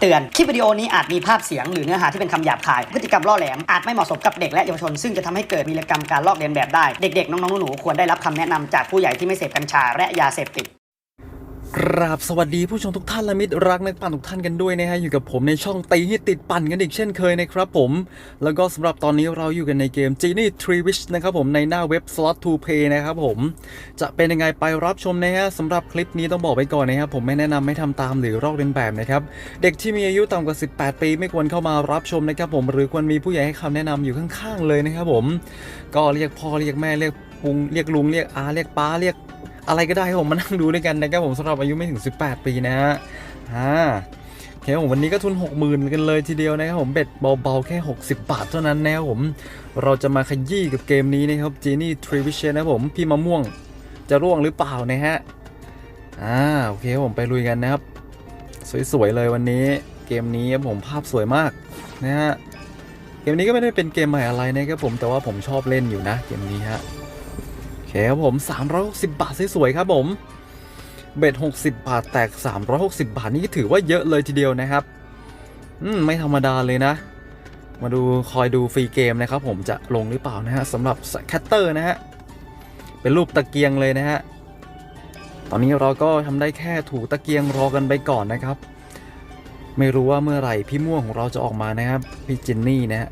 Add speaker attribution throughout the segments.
Speaker 1: เตือน คลิปวิดีโอนี้อาจมีภาพเสียงหรือเนื้อหาที่เป็นคำหยาบคาย พฤติกรรมล่อแหลม อาจไม่เหมาะสมกับเด็กและเยาวชน ซึ่งจะทำให้เกิดวีรกรรมการลอกเลียนแบบได้ เด็กๆ น้องๆ หนูๆ ควรได้รับคำแนะนำจากผู้ใหญ่ที่ไม่เสพกัญชาและยาเสพติด
Speaker 2: กราบสวัสดีผู้ชมทุกท่านและมิตรรักนักปั่นทุกท่านกันด้วยนะฮะอยู่กับผมในช่องตีให้ติดปั่นกันอีกเช่นเคยนะครับผม แล้วก็สำหรับตอนนี้เราอยู่กันในเกม Genie Tree Wish นะครับผมในหน้าเว็บ Slot to Pay นะครับผมจะเป็นยังไงไปรับชมนะฮะสำหรับคลิปนี้ต้องบอกไว้ก่อนนะครับผมไม่แนะนำไม่ทำตามหรือลอกเลียนแบบนะครับเด็กที่มีอายุต่ำกว่า 18 ปีไม่ควรเข้ามารับชมนะครับผมหรือควรมีผู้ใหญ่ให้คำแนะนำอยู่ข้างๆเลยนะครับผม ก็เรียกพ่อเรียกแม่เรียกปุงเรียกลุงเรียกอาเรียกป้าเรียก อะไรก็ได้ครับผมมานั่งดูด้วยกันนะครับผมสำหรับอายุไม่ถึง 18 ปีนะฮะอ่าโอเคผมวันนี้ก็ทุน 60,000 กันเลยทีเดียวนะครับผมเบ็ดเบาๆ แค่ 60 บาทเท่านั้นนะครับผมเราจะมาขยี้กับเกมนี้นะครับ Genie t r i v i s h นะผมพี่มะม่วงจะร่วงหรือเปล่านะฮะอ่าโอเคผมไปลุยกันนะครับ สวยๆเลยวันนี้เกมนี้ผมภาพสวยมากนะฮะเกมนี้ก็ไม่ได้เป็นเกมใหม่อะไรนะครับผมแต่ว่าผมชอบเล่นอยู่นะเกมนี้ฮะ เคครับผม 360 บาทสวยๆครับผมเบ็ด60 บาทแตก 360 บาทนี่ถือว่าเยอะเลยทีเดียวนะครับ อืม ไม่ธรรมดาเลยนะ มาดูคอยดูฟรีเกมนะครับผมจะลงหรือเปล่านะฮะสำหรับแคตเตอร์นะฮะ เป็นรูปตะเกียงเลยนะฮะ ตอนนี้เราก็ทำได้แค่ถูตะเกียงรอกันไปก่อนนะครับ ไม่รู้ว่าเมื่อไหร่พี่ม่วงของเราจะออกมานะครับ พี่จินนี่นะฮะ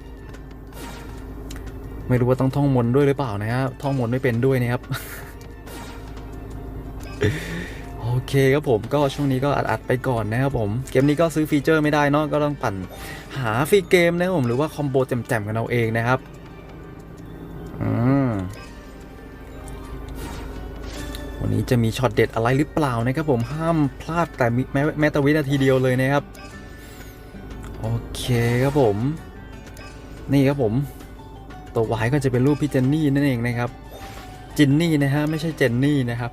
Speaker 2: ไม่รู้ว่าต้องท่องมนต์ด้วยหรือเปล่านะครับท่องมนต์ไม่เป็นด้วยนะครับโอเคครับผมก็ช่วงนี้ก็อัดๆไปก่อนนะครับผม เกมนี้ก็ซื้อฟีเจอร์ไม่ได้เนอะก็ต้องปั่นหาฟรีเกมนะครับผมหรือว่าคอมโบแจ่มๆกันเอาเองนะครับอืมวันนี้จะมีช็อตเด็ดอะไรหรือเปล่านะครับผมห้ามพลาดแต่แม้แม้แต่วินาทีเดียวเลยนะครับ โอเคครับผม นี่ครับผม ตัววายก็จะเป็นรูปพี่เจนนี่นั่นเองนะครับจินนี่นะฮะไม่ใช่เจนนี่นะครับ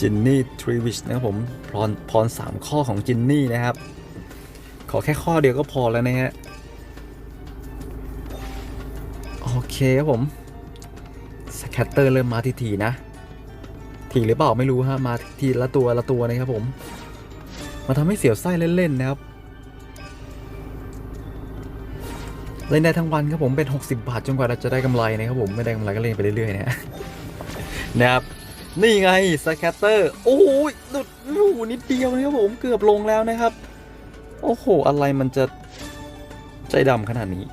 Speaker 2: จินนี่ทรีวิชนะครับผมพรพรสามข้อของจินนี่นะครับ ขอแค่ข้อเดียวก็พอแล้วนะฮะโอเคครับผมสแคตเตอร์เริ่มมาทีทีๆนะ ทีหรือเปล่าไม่รู้ฮะมาทีละตัวละตัวนะครับผม มาทำให้เสียวไส้เล่นๆนะครับ เล่นได้ทั้งวันครับผมเป็น 60 บาทจนกว่าเราจะได้กำไรนะครับผมไม่ได้กำไรก็เล่นไปเรื่อยๆนะนะครับนี่ไงสแคตเตอร์โอ้โหหลุดลูนิดเดียวนะครับผมเกือบลงแล้วนะครับ โอ้โห อะไรมันจะใจดำขนาดนี้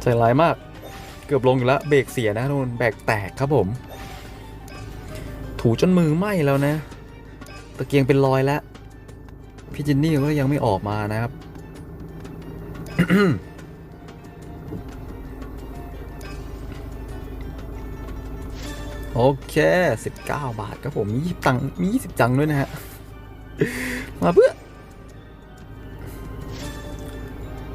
Speaker 2: ใจร้ายมากเกือบลงอยู่แล้วเบรกเสียนะทุนแบกแตกครับผม ถูจนมือไหม้แล้วนะ ตะเกียงเป็นรอยแล้วพี่จินนี่ก็ยังไม่ออกมานะครับ โอเค 19 บาทครับผม มี20ตังมี 20ตังด้วยนะฮะ มาเพื่อ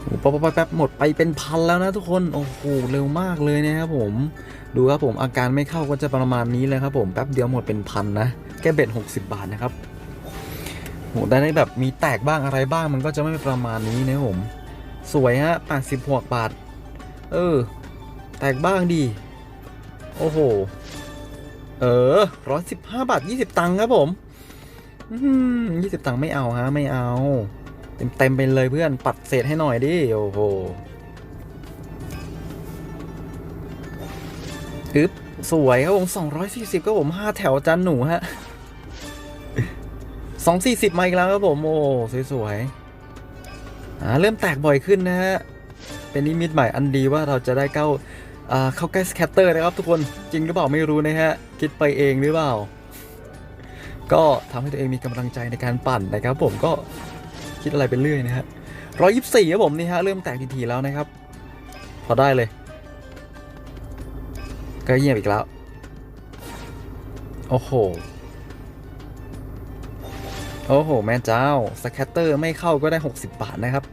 Speaker 2: โอ้โหแป๊บแป๊บหมดไปเป็นพันแล้วนะทุกคน โอ้โห เร็วมากเลยนะครับผม ดูครับผมอาการไม่เข้าก็จะประมาณนี้เลยครับผม แป๊บเดียวหมดเป็นพันนะ แค่เบ็ด60 บาทนะครับโหได้ได้แบบมีแตกบ้างอะไรบ้างมันก็จะไม่ประมาณนี้นะผม สวยฮะ86บาท เออ แตกบ้างดี โอ้โห เออร้อยสิบห้าบาทยี่สิบตังค์ครับผมยี่สิบตังค์ไม่เอาฮะไม่เอา เต็มเต็มไปเลยเพื่อนปัดเศษให้หน่อยดิโอ้โหอึ๊บสวยครับผมสองร้อยสี่สิบครับผมห้าแถวจานหนูฮะสองสี่สิบมาอีกแล้วครับผมโอ้สวยๆอ่าเริ่มแตกบ่อยขึ้นนะฮะเป็นนิมิตใหม่อันดีว่าเราจะได้เข้า เข้าใกล้สแคตเตอร์นะครับทุกคนจริงหรือเปล่าไม่รู้นะฮะ คิดไปเองหรือเปล่า ก็ทำให้ตัวเองมีกำลังใจในการปั่นนะครับ ผมก็คิดอะไรไปเรื่อยนะฮะร้อยยี่สิบสี่ครับผมนี่ฮะเริ่มแตกทีๆแล้วนะครับ พอได้เลย ก็เยี่ยมอีกแล้ว โอ้โห โอ้โห แม่เจ้าสแคตเตอร์ไม่เข้าก็ได้ 60 บาทนะครับ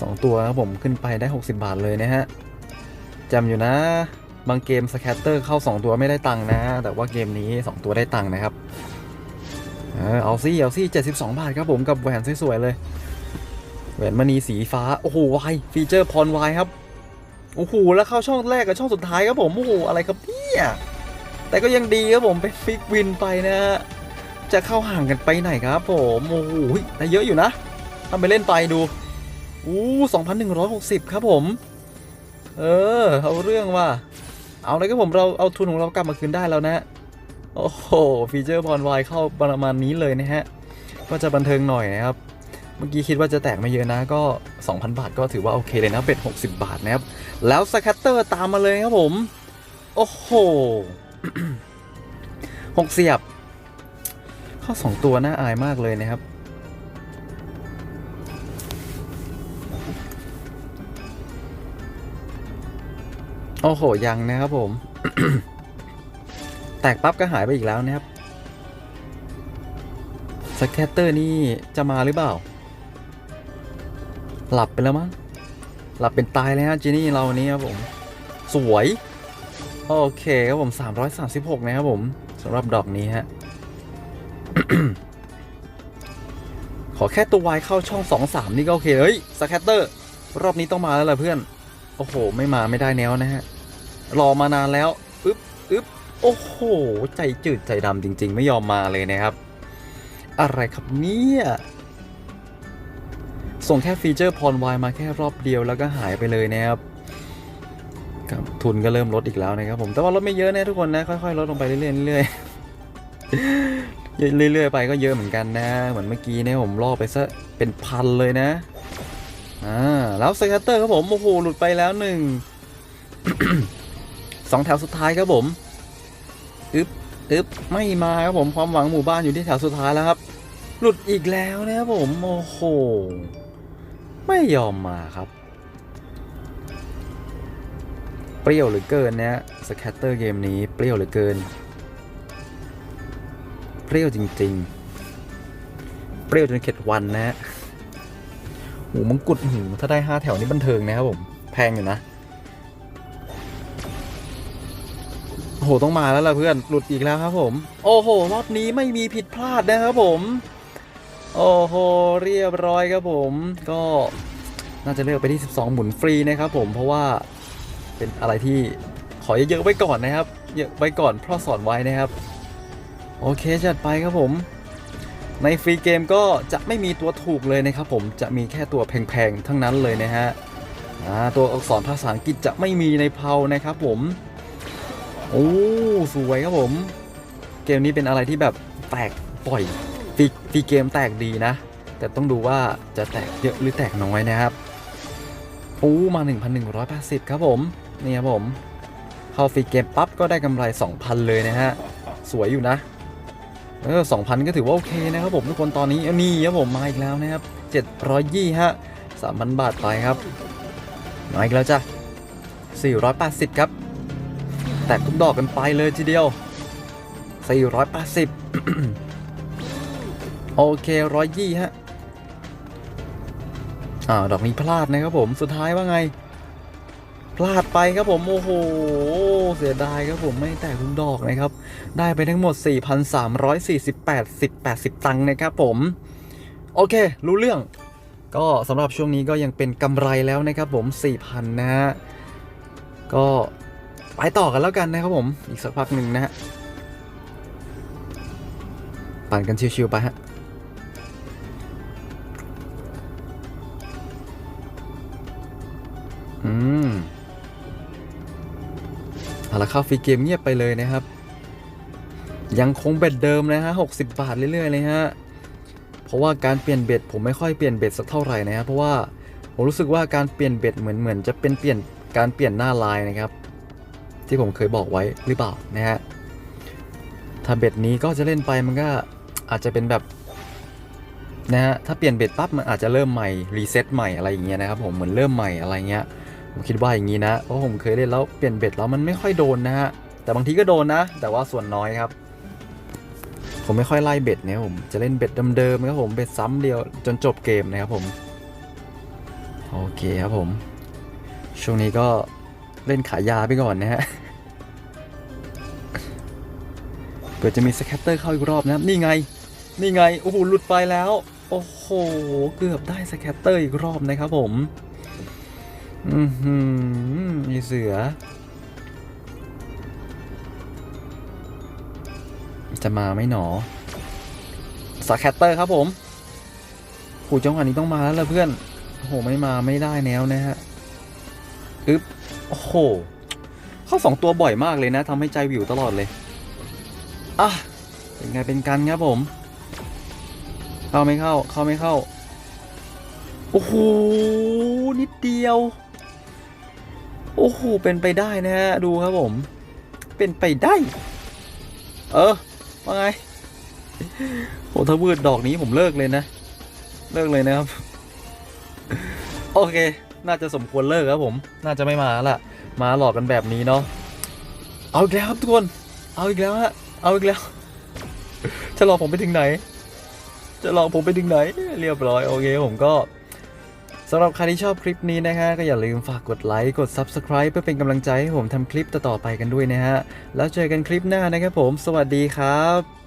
Speaker 2: สองตัวครับผมขึ้นไปได้ 60 บาทเลยนะฮะ จำอยู่นะ บางเกมสแคตเตอร์เข้า 2 ตัวไม่ได้ตังค์นะ แต่ว่าเกมนี้ 2 ตัวได้ตังค์นะครับ เอาซี่เอาซี่72 บาทครับผมกับแหวนสวยๆเลย แหวนมณีสีฟ้า โอ้โหวายฟีเจอร์พรวายครับ โอ้โห แล้วเข้าช่องแรกกับช่องสุดท้ายครับผม โอ้โห อะไรครับเนี่ยแต่ก็ยังดีครับผมเป็นฟิกวินไปนะฮะจะเข้าห่างกันไปไหนครับผมโอ้โหได้เยอะอยู่นะทำไปเล่นไปดูอู้2,160 ครับผม เออเอาเรื่องว่าเอาเลยครับผมเราเอาทุนของเรากลับมาคืนได้แล้วนะ โอ้โหฟีเจอร์พรไวเข้าประมาณนี้เลยนะฮะ ก็จะบันเทิงหน่อยนะครับ เมื่อกี้คิดว่าจะแตกไม่เยอะนะก็ 2,000 บาทก็ถือว่าโอเคเลยนะเป็ด60 บาทนะครับ แล้วสแคตเตอร์ตามมาเลยครับผม โอ้โหหกเสียบ เข้าสองตัวน่าอายมากเลยนะครับ โอ้โห ยังนะครับผม แตกปั๊บก็หายไปอีกแล้วนะครับ สแคตเตอร์นี่จะมาหรือเปล่า หลับไปแล้วมั้ง หลับเป็นตายเลยฮะจีนี่เราวันนี้ครับผม สวย โอเคครับผม 336 นะครับผมสำหรับดอกนี้ฮะ ขอแค่ตัววายเข้าช่อง 2 3 นี่ก็โอเค เฮ้ย สแคตเตอร์ รอบนี้ต้องมาแล้วล่ะเพื่อน โอ้โห ไม่มาไม่ได้แนวนะฮะ รอมานานแล้วอึ๊บอึ๊บโอ้โห ใจจืดใจดำจริง ๆ ไม่ยอมมาเลยนะครับ อะไรครับเนี่ย ส่งแค่ฟีเจอร์พรไวมาแค่รอบเดียวแล้วก็หายไปเลยนะครับครับทุนก็เริ่มลดอีกแล้วนะครับผมแต่ว่าลดไม่เยอะนะทุกคนนะค่อยๆลดลงไปเรื่อยๆเรื่อยๆเรื่อยๆไปก็เยอะเหมือนกันนะ เหมือนเมื่อกี้เนี่ยผมล่อไปซะเป็นพันเลยนะ อ่าแล้วสแคตเตอร์ครับผมโอ้โหหลุดไปแล้วหนึ่งสองแถวสุดท้ายครับผมอึบอึบไม่มาครับผมความหวังหมู่บ้านอยู่ที่แถวสุดท้ายแล้วครับ หลุดอีกแล้วนะครับผมโอ้โหไม่ยอมมาครับ เปรี้ยวเหรือเกินนะสแคตเตอร์เกมนี้เปรี้ยวเหรือเกิน เปรี้ยวจริง ๆ เปรี้ยวจนเข็ดวันนะฮะ หูมังกุดหูถ้าได้ห้าแถวนี้บันเทิงนะครับผม แพงอยู่นะโอ้โหต้องมาแล้วล่ะเพื่อนหลุดอีกแล้วครับผม โอ้โหรอบนี้ไม่มีผิดพลาดนะครับผม โอ้โหเรียบร้อยครับผม ก็น่าจะเลือกไปที่ 12 หมุนฟรีนะครับผมเพราะว่าเป็นอะไรที่ขอเยอะๆไว้ก่อนนะครับเยอะไว้ก่อนเพราะสอนไว้นะครับ โอเคจัดไปครับผม ในฟรีเกมก็จะไม่มีตัวถูกเลยนะครับผมจะมีแค่ตัวแพงๆทั้งนั้นเลยนะฮะตัวอักษรภาษาอังกฤษจะไม่มีในเพานะครับผมโอ้สวยครับผม เกมนี้เป็นอะไรที่แบบแตกปล่อยฟรีฟรีเกมแตกดีนะ แต่ต้องดูว่าจะแตกเยอะหรือแตกน้อยนะครับโอ้มา 1,180 ครับผมนี่ครับผมเข้าฟรีเกมปั๊บก็ได้กำไร 2,000 เลยนะฮะ สวยอยู่นะ เออ2,000ก็ถือว่าโอเคนะครับผมทุกคนตอนนี้นี่ครับผมมาอีกแล้วนะครับ720ฮะ3,000บาทไปครับมาอีกแล้วจ้ะ480ครับ แตกทุกดอกกันไปเลยทีเดียว480โอเคร้อยยี่ฮะอ่าดอกนี้พลาดนะครับผมสุดท้ายว่าไง พลาดไปครับผมโอ้โหเสียดายครับผมไม่แตกทุกดอกนะครับ ได้ไปทั้งหมด 4,348 10 80 ตังค์นะครับผม โอเค รู้เรื่อง ก็สำหรับช่วงนี้ก็ยังเป็นกำไรแล้วนะครับผม 4,000 นะฮะ ก็ไปต่อกันแล้วกันนะครับผม อีกสักพักหนึ่งนะฮะ ปั่นกันชิวๆไปฮะ ละเข้าฟรีเกมเงียบไปเลยนะครับ ยังคงเบ็ดเดิมนะฮะ60บาทเรื่อยๆเลยฮะเพราะว่าการเปลี่ยนเบ็ดผมไม่ค่อยเปลี่ยนเบ็ดสักเท่าไหร่นะครับเพราะว่าผมรู้สึกว่าการเปลี่ยนเบ็ดเหมือนเหมือนจะเป็นเปลี่ยนการเปลี่ยนหน้าลายนะครับ ที่ผมเคยบอกไว้หรือเปล่านะฮะถ้าเบ็ดนี้ก็จะเล่นไปมันก็อาจจะเป็นแบบนะฮะถ้าเปลี่ยนเบ็ดปั๊บมันอาจจะเริ่มใหม่รีเซ็ตใหม่อะไรอย่างเงี้ยนะครับผมเหมือนเริ่มใหม่อะไรเงี้ย ผมคิดว่าอย่างนี้นะเพราะผมเคยเล่นแล้วเปลี่ยนเบ็ดแล้วมันไม่ค่อยโดนนะฮะแต่บางทีก็โดนนะ แต่ว่าส่วนน้อยครับ ผมไม่ค่อยไล่เบ็ดเนี่ยผมจะเล่นเบ็ดเดิมๆครับผมเบ็ดซ้ำเดียวจนจบเกมนะครับผมโอเคครับผม ช่วงนี้ก็เล่นขายยาไปก่อนนะฮะเผื่อจะมีสแคตเตอร์เข้าอีกรอบนะครับนี่ไง นี่ไง โอ้โห หลุดไปแล้ว โอ้โห เกือบได้สแคตเตอร์อีกรอบนะครับผม อือหือมีเสือ จะมาไหมหนอสแคตเตอร์ครับผมโหจังหวะนี้ต้องมาแล้วล่ะเพื่อน โอ้โห ไม่มาไม่ได้แล้วนะฮะอึ๊บ โอ้โห เข้าสองตัวบ่อยมากเลยนะทำให้ใจวิวตลอดเลย อะ เป็นไงเป็นกันครับผม เข้าไม่เข้า เข้าไม่เข้า โอ้โห นิดเดียว โอ้โห เป็นไปได้นะฮะ ดูครับผม เป็นไปได้ เออ ว่าไง โหถ้าวืดดอกนี้ผมเลิกเลยนะ เลิกเลยนะครับ โอเค น่าจะสมควรเลิกครับผม น่าจะไม่มาละมาหลอกกันแบบนี้เนาะ เอาอีกแล้วครับทุกคน เอาอีกแล้วฮะ เอาอีกแล้ว จะหลอกผมไปถึงไหน จะหลอกผมไปถึงไหน เรียบร้อย โอเค ผมก็ สำหรับใครที่ชอบคลิปนี้นะฮะก็อย่าลืมฝากกดไลค์กด Subscribe เพื่อเป็นกำลังใจให้ผมทำคลิปต่อๆไปกันด้วยนะฮะ แล้วเจอกันคลิปหน้านะครับผม สวัสดีครับ